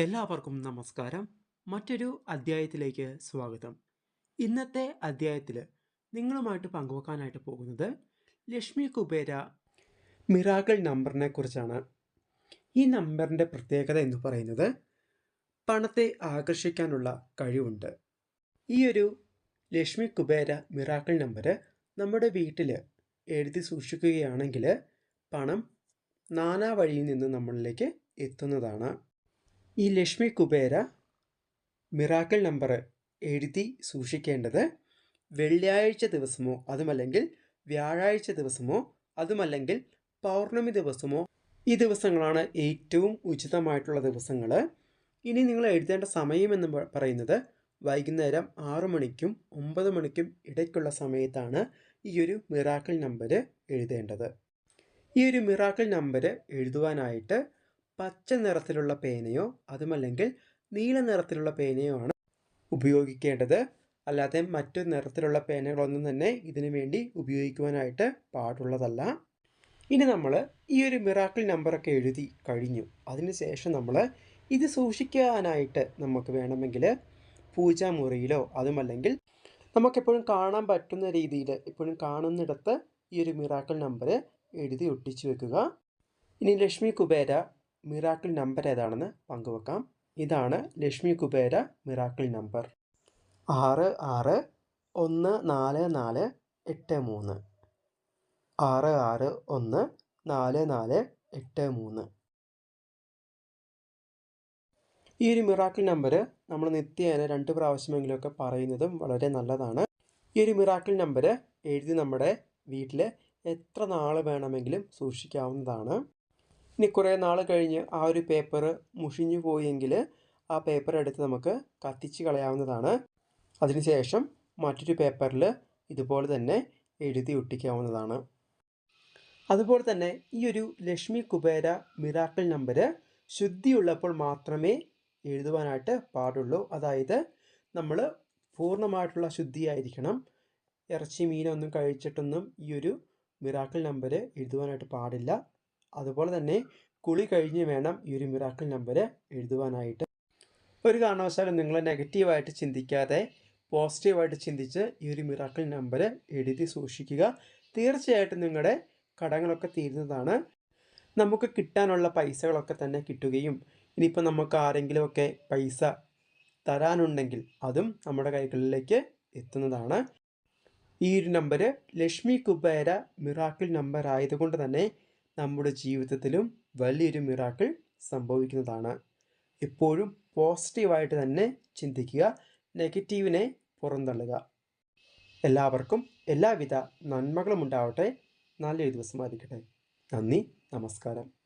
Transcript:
എല്ലാവർക്കും നമസ്കാരം. മറ്റൊരു അധ്യായത്തിലേക്ക് സ്വാഗതം. ഇന്നത്തെ അധ്യായത്തിൽ നിങ്ങളുമായിട്ട് പങ്കുവെക്കാനായിട്ട് പോകുന്നത് ലക്ഷ്മി കുബേര മിറാക്കിൾ നമ്പറിനെ കുറിച്ചാണ്. ഈ നമ്പറിന്റെ പ്രത്യേകത എന്ന് പറയുന്നത് പണത്തെ ആകർഷിക്കാനുള്ള കഴിവുണ്ട്. ഈ ഒരു ലക്ഷ്മി കുബേര മിറാക്കിൾ നമ്പർ നമ്മുടെ വീട്ടിൽ എഴുതി സൂക്ഷിക്കുകയാണെങ്കിൽ പണം നാനാ വഴിയിൽ നിന്ന് നമ്മളിലേക്ക് എത്തുന്നതാണ്. ഈ ലക്ഷ്മി കുബേര മിറാക്കിൾ നമ്പർ എഴുതി സൂക്ഷിക്കേണ്ടത് വെള്ളിയാഴ്ച ദിവസമോ അതുമല്ലെങ്കിൽ വ്യാഴാഴ്ച ദിവസമോ അതുമല്ലെങ്കിൽ പൗർണമി ദിവസമോ. ഈ ദിവസങ്ങളാണ് ഏറ്റവും ഉചിതമായിട്ടുള്ള ദിവസങ്ങൾ ഇനി നിങ്ങൾ എഴുതേണ്ട സമയമെന്ന് പറയുന്നത് വൈകുന്നേരം ആറു മണിക്കും ഒമ്പത് മണിക്കും ഇടയ്ക്കുള്ള സമയത്താണ് ഈ ഒരു മിറാക്കിൾ നമ്പർ എഴുതേണ്ടത്. ഈ ഒരു മിറാക്കിൾ നമ്പർ എഴുതുവാനായിട്ട് പച്ച നിറത്തിലുള്ള പേനയോ അതുമല്ലെങ്കിൽ നീല നിറത്തിലുള്ള പേനയോ ആണ് ഉപയോഗിക്കേണ്ടത്. അല്ലാതെ മറ്റു നിറത്തിലുള്ള പേനകളൊന്നും തന്നെ ഇതിനു വേണ്ടി ഉപയോഗിക്കുവാനായിട്ട് പാടുള്ളതല്ല. ഇനി നമ്മൾ ഈ ഒരു മിറാക്കിൾ നമ്പറൊക്കെ എഴുതി കഴിഞ്ഞു. അതിനുശേഷം നമ്മൾ ഇത് സൂക്ഷിക്കാനായിട്ട് നമുക്ക് വേണമെങ്കിൽ പൂജാമുറിയിലോ അതുമല്ലെങ്കിൽ നമുക്കെപ്പോഴും കാണാൻ പറ്റുന്ന രീതിയിൽ എപ്പോഴും കാണുന്നിടത്ത് ഈ ഒരു മിറാക്കിൾ നമ്പർ എഴുതി ഒട്ടിച്ചു വെക്കുക. ഇനി ലക്ഷ്മി കുബേര മിറാക്കിൾ നമ്പർ ഏതാണെന്ന് പങ്കുവെക്കാം. ഇതാണ് ലക്ഷ്മി കുബേര മിറാക്കിൾ നമ്പർ. ആറ് ആറ് ഒന്ന് നാല് നാല് എട്ട് മൂന്ന്. ആറ് ആറ് ഒന്ന് നാല് നാല് എട്ട് മൂന്ന്. ഈ ഒരു മിറാക്കിൾ നമ്പർ നമ്മൾ നിത്യേന രണ്ട് പ്രാവശ്യമെങ്കിലുമൊക്കെ പറയുന്നതും വളരെ നല്ലതാണ്. ഈ ഒരു മിറാക്കിൾ നമ്പർ എഴുതി നമ്മുടെ വീട്ടിൽ എത്ര നാൾ വേണമെങ്കിലും സൂക്ഷിക്കാവുന്നതാണ്. ഇനി കുറേ നാൾ കഴിഞ്ഞ് ആ ഒരു പേപ്പർ മുഷിഞ്ഞു പോയെങ്കിൽ ആ പേപ്പർ എടുത്ത് നമുക്ക് കത്തിച്ച് കളയാവുന്നതാണ്. അതിനുശേഷം മറ്റൊരു പേപ്പറിൽ ഇതുപോലെ തന്നെ എഴുതി ഒട്ടിക്കാവുന്നതാണ്. അതുപോലെ തന്നെ ഈ ഒരു ലക്ഷ്മി കുബേര മിറാക്കിൾ നമ്പർ ശുദ്ധിയുള്ളപ്പോൾ മാത്രമേ എഴുതുവാനായിട്ട് പാടുള്ളൂ. അതായത് നമ്മൾ പൂർണമായിട്ടുള്ള ശുദ്ധിയായിരിക്കണം. ഇറച്ചി മീനൊന്നും കഴിച്ചിട്ടൊന്നും ഈ ഒരു മിറാക്കിൾ നമ്പർ എഴുതുവാനായിട്ട് പാടില്ല. അതുപോലെ തന്നെ കുളി കഴിഞ്ഞ് വേണം ഈ ഒരു മിറാക്കിൾ നമ്പർ എഴുതുവാനായിട്ട്. ഒരു കാരണവശാലും നിങ്ങൾ നെഗറ്റീവായിട്ട് ചിന്തിക്കാതെ പോസിറ്റീവായിട്ട് ചിന്തിച്ച് ഈ ഒരു മിറാക്കിൾ നമ്പർ എഴുതി സൂക്ഷിക്കുക. തീർച്ചയായിട്ടും നിങ്ങളുടെ കടങ്ങളൊക്കെ തീരുന്നതാണ്. നമുക്ക് കിട്ടാനുള്ള പൈസകളൊക്കെ തന്നെ കിട്ടുകയും ഇനിയിപ്പോൾ നമുക്ക് ആരെങ്കിലുമൊക്കെ പൈസ തരാനുണ്ടെങ്കിൽ അതും നമ്മുടെ കൈകളിലേക്ക് എത്തുന്നതാണ്. ഈ ഒരു number Lakshmi Kubera miracle number ആയതുകൊണ്ട് തന്നെ നമ്മുടെ ജീവിതത്തിലും വലിയൊരു മിറാക്കിൾ സംഭവിക്കുന്നതാണ്. എപ്പോഴും പോസിറ്റീവായിട്ട് തന്നെ ചിന്തിക്കുക നെഗറ്റീവിനെ പുറന്തള്ളുക. എല്ലാവർക്കും എല്ലാവിധ നന്മകളും ഉണ്ടാവട്ടെ. നല്ലൊരു ദിവസമായിരിക്കട്ടെ നന്ദി നമസ്കാരം.